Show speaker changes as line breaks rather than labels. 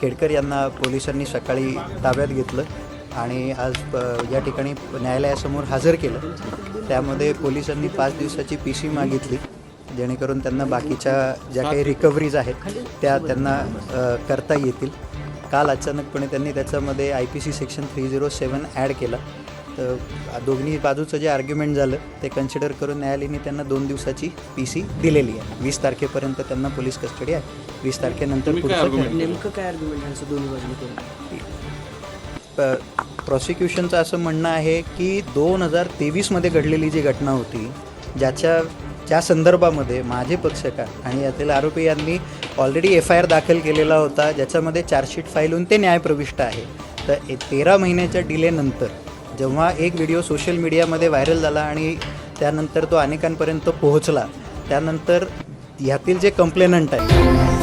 खेडकर यांना पोलिसांनी सकाळी ताब्यात घेतलं आणि आज या ठिकाणी न्यायालयासमोर हजर केलं. त्यामध्ये पोलिसांनी पाच दिवसाची पी सी मागितली जेणेकरून त्यांना बाकीच्या ज्या काही रिकव्हरीज आहेत त्या त्यांना करता येतील. काल अचानकपणे त्यांनी त्याच्यामध्ये I P C section three zero seven add केला. दोन्ही बाजूचं जे आर्ग्युमेंट झालं ते कन्सिडर करून न्यायालयाने त्यांना दोन दिवसाची पी सी दिलेली आहे. वीस तारखेपर्यंत त्यांना पोलीस कस्टडी आहे. वीस तारखेनंतर
नेमकं काय आर्ग्युमेंट दोन्ही बाजूने
प्रॉसिक्युशनचं असं म्हणणं आहे की दोन हजार तेवीसमध्ये घडलेली जी घटना होती ज्याच्या ज्या संदर्भामध्ये माझे पक्षकार आणि यातील आरोपी यांनी ऑलरेडी एफ आय आर दाखल केलेला होता ज्याच्यामध्ये चार्जशीट फाईल होऊन ते न्यायप्रविष्ट आहे. तर तेरा महिन्याच्या डिलेनंतर जेव्हा एक व्हिडिओ सोशल मीडियामध्ये व्हायरल झाला आणि त्यानंतर तो अनेकांपर्यंत पोहोचला त्यानंतर ह्यातील जे कंप्लेनंट आहे